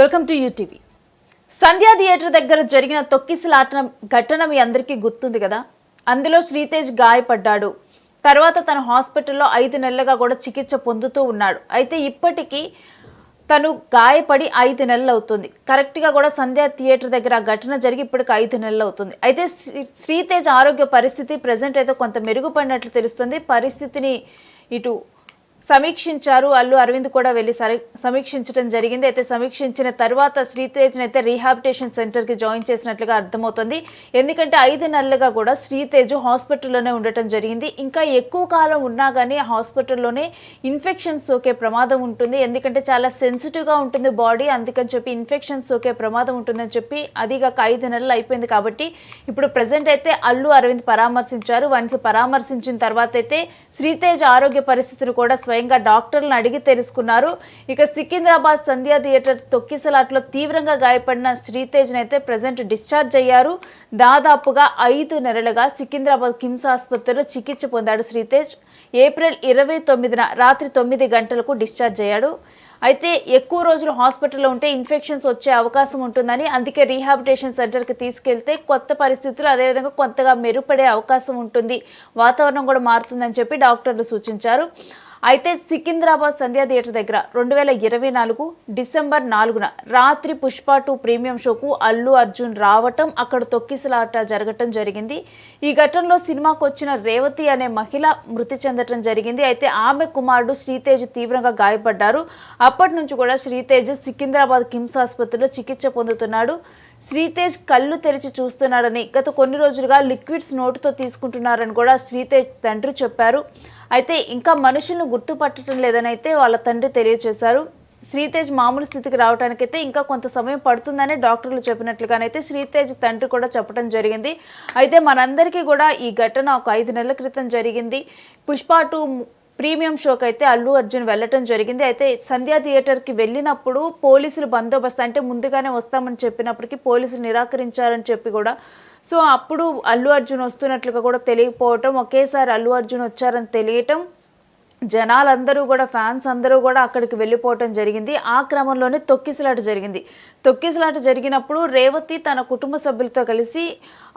Welcome to UTV. Sandhya theatre దగ్గర జరిగిన తొక్కిసలాట ఘటన మీ అందరికీ గుర్తుంది కదా? అందులో శ్రీతేజ్ గాయపడ్డాడు. తర్వాత తన హాస్పిటల్లో ఐదు నెలలుగా కూడా చికిత్స పొందుతూ ఉన్నాడు. అయితే ఇప్పటికీ తను గాయపడి ఐదు నెలలు అవుతుంది. కరెక్ట్గా కూడా సంధ్యా థియేటర్ దగ్గర ఆ ఘటన జరిగి ఇప్పటికి ఐదు నెలలు అవుతుంది. అయితే శ్రీ- శ్రీతేజ్ ఆరోగ్య పరిస్థితి ప్రజెంట్ అయితే కొంత మెరుగుపడినట్లు తెలుస్తుంది. పరిస్థితిని ఇటు సమీక్షించారు. అల్లు అరవింద్ కూడా వెళ్ళి సమీక్షించడం జరిగింది. అయితే సమీక్షించిన తర్వాత శ్రీతేజ్ని అయితే రీహాబిటేషన్ సెంటర్కి జాయిన్ చేసినట్లుగా అర్థమవుతుంది. ఎందుకంటే ఐదు నెలలుగా కూడా శ్రీతేజ్ హాస్పిటల్లోనే ఉండటం జరిగింది. ఇంకా ఎక్కువ కాలం ఉన్నా కానీ హాస్పిటల్లోనే ఇన్ఫెక్షన్ సోకే ప్రమాదం ఉంటుంది. ఎందుకంటే చాలా సెన్సిటివ్గా ఉంటుంది బాడీ. అందుకని చెప్పి ఇన్ఫెక్షన్ సోకే ప్రమాదం ఉంటుందని చెప్పి అదిగాక ఐదు నెలలు అయిపోయింది కాబట్టి ఇప్పుడు ప్రజెంట్ అయితే అల్లు అరవింద్ పరామర్శించారు. వన్స్ పరామర్శించిన తర్వాత అయితే శ్రీతేజ్ ఆరోగ్య పరిస్థితులు కూడా స్వయంగా డాక్టర్లను అడిగి తెలుసుకున్నారు. ఇక సికింద్రాబాద్ సంధ్యా థియేటర్ తొక్కిసలాట్లో తీవ్రంగా గాయపడిన శ్రీతేజ్ని అయితే ప్రజెంట్ డిశ్చార్జ్ అయ్యారు. దాదాపుగా ఐదు నెలలుగా సికింద్రాబాద్ కిమ్స్ ఆసుపత్రిలో చికిత్స పొందాడు శ్రీతేజ్. ఏప్రిల్ ఇరవై తొమ్మిదిన రాత్రి తొమ్మిది గంటలకు డిశ్చార్జ్ అయ్యాడు. అయితే ఎక్కువ రోజులు హాస్పిటల్లో ఉంటే ఇన్ఫెక్షన్స్ వచ్చే అవకాశం ఉంటుందని అందుకే రీహాబిటేషన్ సెంటర్కి తీసుకెళ్తే కొత్త పరిస్థితులు అదేవిధంగా కొత్తగా మెరుగుపడే అవకాశం ఉంటుంది. వాతావరణం కూడా మారుతుందని చెప్పి డాక్టర్లు సూచించారు. అయితే సికింద్రాబాద్ సంధ్యా థియేటర్ దగ్గర రెండు వేల ఇరవై నాలుగు డిసెంబర్ నాలుగున రాత్రి పుష్ప టూ ప్రీమియం షోకు అల్లు అర్జున్ రావటం అక్కడ తొక్కిసలాట జరగటం జరిగింది. ఈ ఘటనలో సినిమాకు వచ్చిన రేవతి అనే మహిళ మృతి చెందటం జరిగింది. అయితే ఆమె కుమారుడు శ్రీతేజ్ తీవ్రంగా గాయపడ్డారు. అప్పటి నుంచి కూడా శ్రీతేజ్ సికింద్రాబాద్ కిమ్స్ ఆసుపత్రిలో చికిత్స పొందుతున్నాడు. శ్రీతేజ్ కళ్ళు తెరిచి చూస్తున్నాడని గత కొన్ని రోజులుగా లిక్విడ్స్ నోటుతో తీసుకుంటున్నారని కూడా శ్రీతేజ్ తండ్రి చెప్పారు. అయితే ఇంకా మనుషులను గుర్తుపట్టడం లేదని అయితే వాళ్ళ తండ్రి తెలియజేశారు శ్రీతేజ్ మామూలు స్థితికి రావడానికైతే ఇంకా కొంత సమయం పడుతుందని డాక్టర్లు చెప్పినట్లుగానైతే శ్రీతేజ్ తండ్రి కూడా చెప్పడం జరిగింది. అయితే మనందరికీ కూడా ఈ ఘటన ఒక ఐదు నెలల క్రితం జరిగింది. పుష్ప టూ ప్రీమియం షోకి అయితే అల్లు అర్జున్ వెళ్ళటం జరిగింది. అయితే సంధ్యా థియేటర్కి వెళ్ళినప్పుడు పోలీసులు బందోబస్తు అంటే ముందుగానే వస్తామని చెప్పినప్పటికీ పోలీసులు నిరాకరించారని చెప్పి కూడా. సో అప్పుడు అల్లు అర్జున్ వస్తున్నట్లుగా కూడా తెలియకపోవటం ఒకేసారి అల్లు అర్జున్ వచ్చారని తెలియటం జనాలందరూ కూడా ఫ్యాన్స్ అందరూ కూడా అక్కడికి వెళ్ళిపోవటం జరిగింది. ఆ క్రమంలోనే తొక్కిసలాట జరిగింది. తొక్కిసలాట జరిగినప్పుడు రేవతి తన కుటుంబ సభ్యులతో కలిసి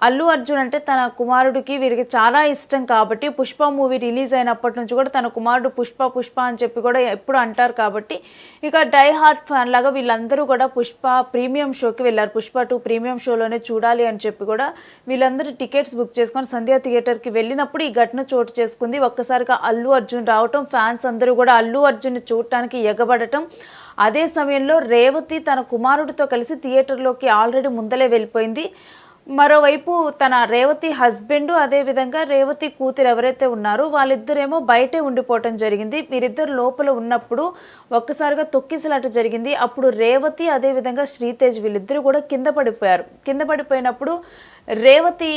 అల్లు అర్జున్ అంటే తన కుమారుడికి వీరికి చాలా ఇష్టం కాబట్టి పుష్ప మూవీ రిలీజ్ అయినప్పటి నుంచి కూడా తన కుమారుడు పుష్ప పుష్ప అని చెప్పి కూడా ఎప్పుడు అంటారు కాబట్టి ఇక డై హార్ట్ ఫ్యాన్ లాగా వీళ్ళందరూ కూడా పుష్ప ప్రీమియం షోకి వెళ్ళారు. పుష్ప టూ ప్రీమియం షోలోనే చూడాలి అని చెప్పి కూడా వీళ్ళందరూ టికెట్స్ బుక్ చేసుకొని సంధ్యా థియేటర్కి వెళ్ళినప్పుడు ఈ ఘటన చోటు చేసుకుంది. ఒక్కసారిగా అల్లు అర్జున్ రావటం ఫ్యాన్స్ అందరూ కూడా అల్లు అర్జున్ చూడటానికి ఎగబడటం. అదే సమయంలో రేవతి తన కుమారుడితో కలిసి థియేటర్లోకి ఆల్రెడీ ముందలే వెళ్ళిపోయింది. మరోవైపు తన రేవతి హస్బెండ్ అదేవిధంగా రేవతి కూతురు ఎవరైతే ఉన్నారో వాళ్ళిద్దరేమో బయటే ఉండిపోవటం జరిగింది. వీరిద్దరు లోపల ఉన్నప్పుడు ఒక్కసారిగా తొక్కిసలాట జరిగింది. అప్పుడు రేవతి అదేవిధంగా శ్రీతేజ్ వీళ్ళిద్దరూ కూడా కింద పడిపోయారు. కింద పడిపోయినప్పుడు రేవతి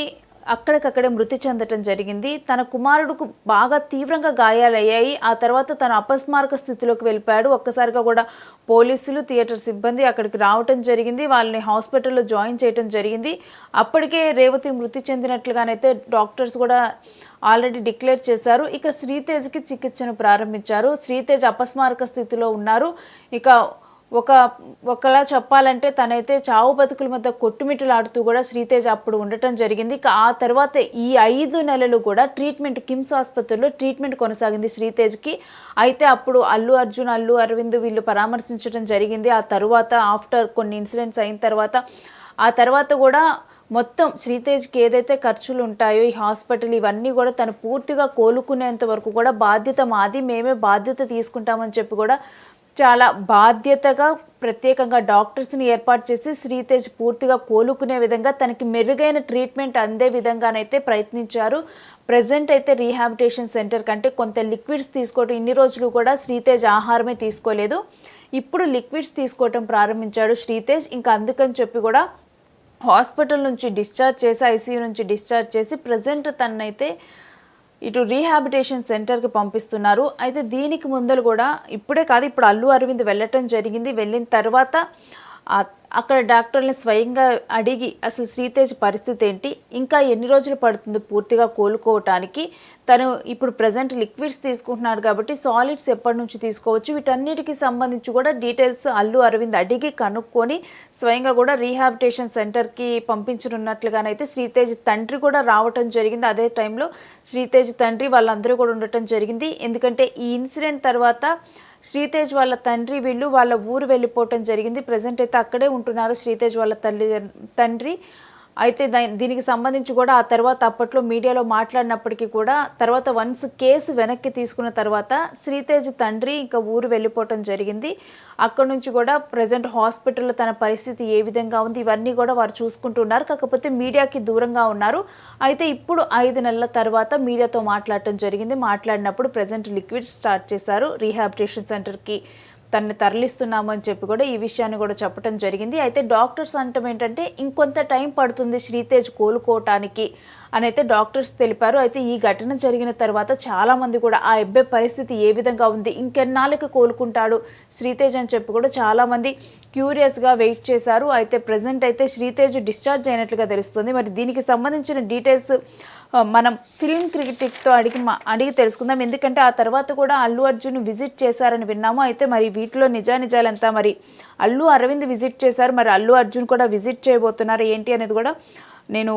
అక్కడికక్కడే మృతి చెందటం జరిగింది. తన కుమారుడుకు బాగా తీవ్రంగా గాయాలయ్యాయి. ఆ తర్వాత తన అపస్మారక స్థితిలోకి వెళ్ళిపోయాడు. ఒక్కసారిగా కూడా పోలీసులు థియేటర్ సిబ్బంది అక్కడికి రావటం జరిగింది. వాళ్ళని హాస్పిటల్లో జాయిన్ చేయటం జరిగింది. అప్పటికే రేవతి మృతి చెందినట్లుగానైతే డాక్టర్స్ కూడా ఆల్రెడీ డిక్లేర్ చేశారు. ఇక శ్రీతేజ్కి చికిత్సను ప్రారంభించారు. శ్రీతేజ్ అపస్మారక స్థితిలో ఉన్నారు. ఇక ఒక ఒకలా చెప్పాలంటే తనైతే చావు బతుకుల మధ్య కొట్టుమిట్టలాడుతూ కూడా శ్రీతేజ్ అప్పుడు ఉండటం జరిగింది. ఆ తర్వాత ఈ ఐదు నెలలు కూడా ట్రీట్మెంట్ కిమ్స్ ఆసుపత్రిలో ట్రీట్మెంట్ కొనసాగింది శ్రీతేజ్కి. అయితే అప్పుడు అల్లు అర్జున్ అల్లు అరవింద్ వీళ్ళు పరామర్శించడం జరిగింది. ఆ తర్వాత ఆఫ్టర్ కొన్ని ఇన్సిడెంట్స్ అయిన తర్వాత ఆ తర్వాత కూడా మొత్తం శ్రీతేజ్కి ఏదైతే ఖర్చులు ఉంటాయో ఈ హాస్పిటల్ ఇవన్నీ కూడా తను పూర్తిగా కోలుకునేంత వరకు కూడా బాధ్యత మాది మేమే బాధ్యత తీసుకుంటామని చెప్పి కూడా చాలా బాధ్యతగా ప్రత్యేకంగా డాక్టర్స్ని ఏర్పాటు చేసి శ్రీతేజ్ పూర్తిగా కోలుకునే విధంగా తనకి మెరుగైన ట్రీట్మెంట్ అందే విధంగానైతే ప్రయత్నించారు. ప్రజెంట్ అయితే రీహాబిటేషన్ సెంటర్ కంటే కొంత లిక్విడ్స్ తీసుకోవటం ఇన్ని రోజులు కూడా శ్రీతేజ్ ఆహారమే తీసుకోలేదు. ఇప్పుడు లిక్విడ్స్ తీసుకోవటం ప్రారంభించాడు శ్రీతేజ్. ఇంకా అందుకని చెప్పి కూడా హాస్పిటల్ నుంచి డిశ్చార్జ్ చేసి ఐసీయూ నుంచి డిశ్చార్జ్ చేసి ప్రజెంట్ తనైతే ఇటు రీహాబిటేషన్ సెంటర్కి పంపిస్తున్నారు. అయితే దీనికి ముందలు కూడా ఇప్పుడే కాదు ఇప్పుడు అల్లు అరవింద్ వెళ్ళటం జరిగింది. వెళ్ళిన తర్వాత అక్కడ డాక్టర్ని స్వయంగా అడిగి అసలు శ్రీతేజ్ పరిస్థితి ఏంటి? ఇంకా ఎన్ని రోజులు పడుతుంది పూర్తిగా కోలుకోవటానికి? తను ఇప్పుడు ప్రజెంట్ లిక్విడ్స్ తీసుకుంటున్నాడు కాబట్టి సాలిడ్స్ ఎప్పటి నుంచి తీసుకోవచ్చు? వీటన్నిటికి సంబంధించి కూడా డీటెయిల్స్ అల్లు అరవింద్ అడిగి కనుక్కొని స్వయంగా కూడా రీహాబిటేషన్ సెంటర్కి పంపించనున్నట్లుగానైతే శ్రీతేజ్ తండ్రి కూడా రావటం జరిగింది. అదే టైంలో శ్రీతేజ్ తండ్రి వాళ్ళందరూ కూడా ఉండటం జరిగింది. ఎందుకంటే ఈ ఇన్సిడెంట్ తర్వాత శ్రీతేజ్ వాళ్ళ తండ్రి వీళ్ళు వాళ్ళ ఊరు వెళ్ళిపోవటం జరిగింది. ప్రజెంట్ అయితే అక్కడే ఉంటున్నారు శ్రీతేజ్ వాళ్ళ తల్లి తండ్రి. అయితే దీనికి సంబంధించి కూడా ఆ తర్వాత అప్పట్లో మీడియాలో మాట్లాడినప్పటికీ కూడా తర్వాత వన్స్ కేసు వెనక్కి తీసుకున్న తర్వాత శ్రీతేజ్ తండ్రి ఇంకా ఊరు వెళ్ళిపోవటం జరిగింది. అక్కడ నుంచి కూడా ప్రజెంట్ హాస్పిటల్లో తన పరిస్థితి ఏ విధంగా ఉంది ఇవన్నీ కూడా వారు చూసుకుంటున్నారు. కాకపోతే మీడియాకి దూరంగా ఉన్నారు. అయితే ఇప్పుడు ఐదు నెలల తర్వాత మీడియాతో మాట్లాడటం జరిగింది. మాట్లాడినప్పుడు ప్రజెంట్ లిక్విడ్ స్టార్ట్ చేశారు. రీహాబిటేషన్ సెంటర్కి తనని తరలిస్తున్నాము అని చెప్పి కూడా ఈ విషయాన్ని కూడా చెప్పడం జరిగింది. అయితే డాక్టర్స్ అంటం ఏంటంటే ఇంకొంత టైం పడుతుంది శ్రీతేజ్ కోలుకోవటానికి అని అయితే డాక్టర్స్ తెలిపారు. అయితే ఈ ఘటన జరిగిన తర్వాత చాలామంది కూడా ఆ అబ్బాయి పరిస్థితి ఏ విధంగా ఉంది ఇంకెన్నాళ్ళకి కోలుకుంటాడు శ్రీతేజ్ అని చెప్పి కూడా చాలామంది క్యూరియస్గా వెయిట్ చేశారు. అయితే ప్రజెంట్ అయితే శ్రీతేజ్ డిశ్చార్జ్ అయినట్లుగా తెలుస్తుంది. మరి దీనికి సంబంధించిన డీటెయిల్స్ మనం ఫిల్మ్ క్రికెట్తో అడిగి అడిగి తెలుసుకుందాం. ఎందుకంటే ఆ తర్వాత కూడా అల్లు అర్జున్ విజిట్ చేశారని విన్నాము. అయితే మరి వీటిలో నిజానిజాలంతా మరి అల్లు అరవింద్ విజిట్ చేశారు. మరి అల్లు అర్జున్ కూడా విజిట్ చేయబోతున్నారు ఏంటి అనేది కూడా నేను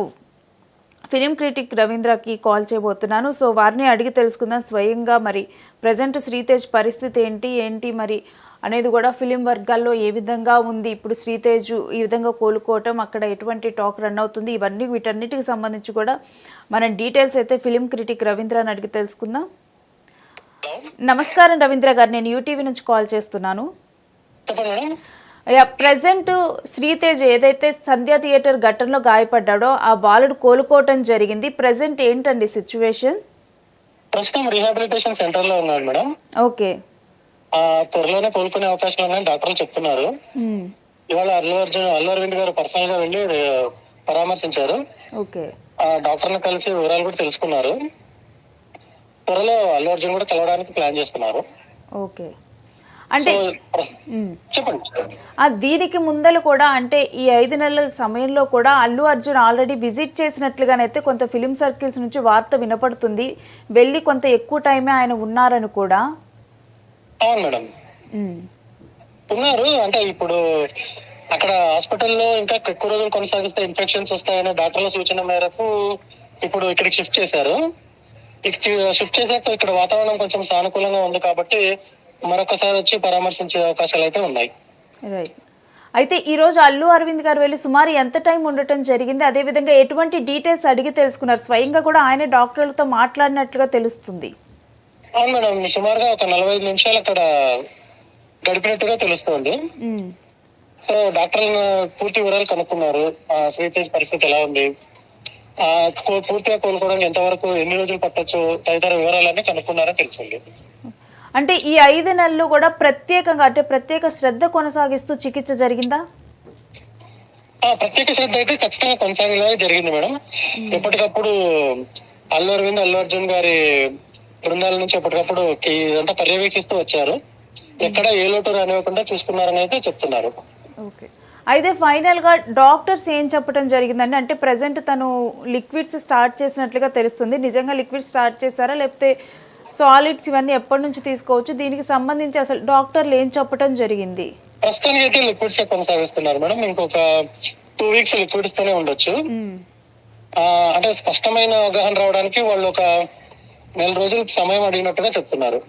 ఫిలిం క్రిటిక్ రవీంద్రకి కాల్ చేయబోతున్నాను. సో వారిని అడిగి తెలుసుకుందాం. స్వయంగా మరి ప్రజెంట్ శ్రీతేజ్ పరిస్థితి ఏంటి? ఏంటి మరి అనేది కూడా ఫిలిం వర్గాల్లో ఏ విధంగా ఉంది? ఇప్పుడు శ్రీతేజ్ ఈ విధంగా కోలుకోవటం అక్కడ ఎటువంటి టాక్ రన్ అవుతుంది? ఇవన్నీ వీటన్నిటికి సంబంధించి కూడా మనం డీటెయిల్స్ అయితే ఫిలిం క్రిటిక్ రవీంద్రని అడిగి తెలుసుకుందాం. నమస్కారం రవీంద్ర గారు. నేను యూటీవీ నుంచి కాల్ చేస్తున్నాను. ప్రజెంట్ శ్రీతేజ్ ఏదైతే సంధ్యా థియేటర్ ఘటనలో గాయపడ్డాడో ఆ బాలుడు కోలుకోవటం జరిగింది. ప్రజెంట్ ఏంటండి సిచ్యువేషన్? ప్రస్తుతం రీహాబిలిటేషన్ సెంటర్లో ఉన్నాడు మేడం. ఓకే. త్వరలోనే కోలుకునే అవకాశాలు ఉన్నాయని డాక్టర్లు చెప్తున్నారు. ఇవాళ అల్లు అర్జున్ అల్లు అరవింద్ గారు పర్సనల్గా వెళ్ళి పరామర్శించారు. ఓకే. ఆ డాక్టర్ని కలిసి వివరాలు కూడా తెలుసుకున్నారు. త్వరలో అల్లు అర్జున్ కూడా కలవడానికి ప్లాన్ చేస్తున్నారు. ఓకే. అంటే. చెప్పండి. దీనికి ముందలు కూడా అంటే ఈ ఐదు నెలల సమయంలో కూడా అల్లు అర్జున్ ఆల్రెడీ విజిట్ చేసినట్లుగానైతే కొంత ఫిలిం సర్కిల్స్ నుంచి వార్త వినపడుతుంది. వెళ్ళి కొంత ఎక్కువ టైమే ఆయన ఉన్నారని కూడా. అవును మేడం. ఉన్నారు. అంటే ఇప్పుడు అక్కడ హాస్పిటల్లో ఇంకా ఎక్కువ రోజులు కొనసాగిస్తే ఇన్ఫెక్షన్స్ వస్తాయనే డాక్టర్ల సూచన మేరకు ఇప్పుడు ఇక్కడికి షిఫ్ట్ చేశారు. ఇక్కడ షిఫ్ట్ చేశాక ఇక్కడ వాతావరణం కొంచెం సానుకూలంగా ఉంది కాబట్టి మరొకసారి వచ్చి పరామర్శించే అవకాశాలు అయితే ఉన్నాయి. రైట్ అయితే ఈ రోజు అల్లు అరవింద్ గారు వెళ్ళి సుమారు ఎంత టైం ఉండటం జరిగింది? అదేవిధంగా ఎటువంటి డీటెయిల్స్ అడిగి తెలుసుకున్నారు? స్వయంగా కూడా ఆయన డాక్టర్లతో మాట్లాడినట్లుగా తెలుస్తుంది. అవును మేడం సుమారుగా ఒక నలభై నిమిషాలు అక్కడ గడిపినట్టుగా తెలుస్తోంది. మ్మ్. సో డాక్టర్లను పూర్తి వివరాలు కనుక్కున్నారు. శ్రీతేజ్ పరిస్థితి ఎలా ఉంది? పూర్తిగా కోలుకోవడానికి ఎంతవరకు ఎన్ని రోజులు పట్టొచ్చు? తదితర వివరాలన్నీ కనుక్కున్నారని తెలిసింది. అంటే ఈ ఐదు నెలలు కూడా ప్రత్యేకంగా అంటే ప్రత్యేక శ్రద్ధ కొనసాగిస్తూ చికిత్స జరిగిందా? ప్రత్యేక శ్రద్ధ అయితే ఖచ్చితంగా కొనసాగేలా జరిగింది మేడం. ఎప్పటికప్పుడు అల్లు అరవింద్ అల్లు అర్జున్ గారి బృందాల నుంచి ఎప్పటికప్పుడు ఇదంతా పర్యవేక్షిస్తూ వచ్చారు. ఎక్కడ ఏ లోటు రానివ్వకుండా చూసుకున్నారని అయితే చెప్తున్నారు. ఓకే. అయితే ఫైనల్గా డాక్టర్స్ ఏం చెప్పడం జరిగిందండి? అంటే ప్రజెంట్ తను లిక్విడ్స్ స్టార్ట్ చేసినట్లుగా తెలుస్తుంది. నిజంగా లిక్విడ్ స్టార్ట్ చేశారా? లేకపోతే సాలిడ్స్ ఇవన్నీ ఎప్పటి నుంచి తీసుకోవచ్చు? దీనికి సంబంధించి అసలు డాక్టర్లు ఏం చెప్పడం జరిగింది? ప్రస్తుతానికి అయితే లిక్విడ్స్ కొనసాగిస్తున్నారు మేడం. ఇంకొక టూ వీక్స్ లిక్విడ్స్ తోనే ఉండొచ్చు. అంటే స్పష్టమైన అవగాహన రావడానికి వాళ్ళు ఒక నెల రోజులు సమయం అడిగినట్టుగా చెప్తున్నారు.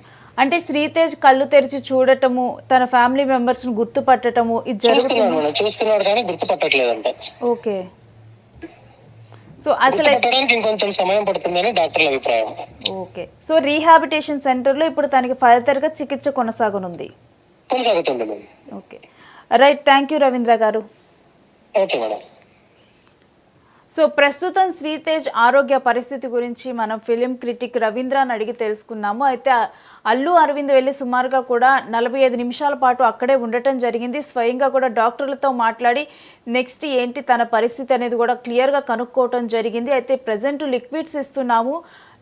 అంటే శ్రీతేజ్ కళ్ళు తెరిచి చూడటము తన ఫ్యామిలీ మెంబర్స్ని గుర్తుపట్టటము ఇది జరుగుతుంది? చూస్తున్నాడు కానీ గుర్తుపట్టట్లేదంట. ఓకే. సో అసలు ఇంకొంచెం సమయం పడుతుందని డాక్టర్ల అభిప్రాయం. ఓకే సో రీహాబిటేషన్ సెంటర్లో ఇప్పుడు తనకి ఫర్దర్గా చికిత్స కొనసాగనుంది. కొనసాగుతుంది okay right thank you Ravindra garu. Okay madam so ప్రస్తుతం శ్రీతేజ్ ఆరోగ్య పరిస్థితి గురించి మనం ఫిలిం క్రిటిక్ రవీంద్రని అడిగి తెలుసుకున్నాము. అయితే అల్లు అరవింద్ వెళ్ళి సుమారుగా కూడా నలభై ఐదు నిమిషాల పాటు అక్కడే ఉండటం జరిగింది. స్వయంగా కూడా డాక్టర్లతో మాట్లాడి నెక్స్ట్ ఏంటి తన పరిస్థితి అనేది కూడా క్లియర్గా కనుక్కోవటం జరిగింది. అయితే ప్రజెంట్ లిక్విడ్స్ ఇస్తున్నాము.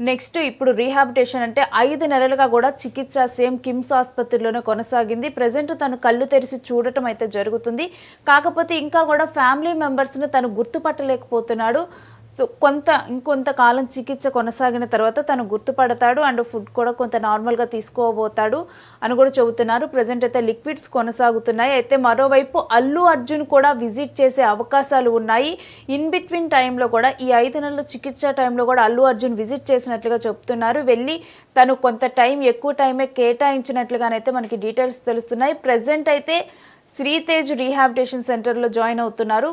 నెక్స్ట్ ఇప్పుడు రీహాబిటేషన్ అంటే ఐదు నెలలుగా కూడా చికిత్స సేమ్ కిమ్స్ ఆసుపత్రిలోనే కొనసాగింది. ప్రజెంట్ తను కళ్ళు తెరిచి చూడటం అయితే జరుగుతుంది. కాకపోతే ఇంకా కూడా ఫ్యామిలీ మెంబర్స్ని తను గుర్తుపట్టలేకపోతున్నాడు. సో కొంత ఇంకొంతకాలం చికిత్స కొనసాగిన తర్వాత తను గుర్తుపడతాడు అండ్ ఫుడ్ కూడా కొంత నార్మల్గా తీసుకోబోతాడు అని కూడా చెబుతున్నారు. ప్రజెంట్ అయితే లిక్విడ్స్ కొనసాగుతున్నాయి. అయితే మరోవైపు అల్లు అర్జున్ కూడా విజిట్ చేసే అవకాశాలు ఉన్నాయి. ఇన్ బిట్వీన్ టైంలో కూడా ఈ ఐదు నెలల చికిత్స టైంలో కూడా అల్లు అర్జున్ విజిట్ చేసినట్లుగా చెప్తున్నారు. వెళ్ళి తను కొంత టైం ఎక్కువ టైమే కేటాయించినట్లుగానైతే మనకి డీటెయిల్స్ తెలుస్తున్నాయి. ప్రజెంట్ అయితే శ్రీతేజ్ రీహాబిటేషన్ సెంటర్లో జాయిన్ అవుతున్నారు.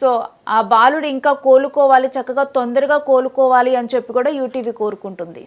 సో ఆ బాలుడు ఇంకా కోలుకోవాలి చక్కగా తొందరగా కోలుకోవాలి అని చెప్పి కూడా యూటీవీ కోరుకుంటుంది.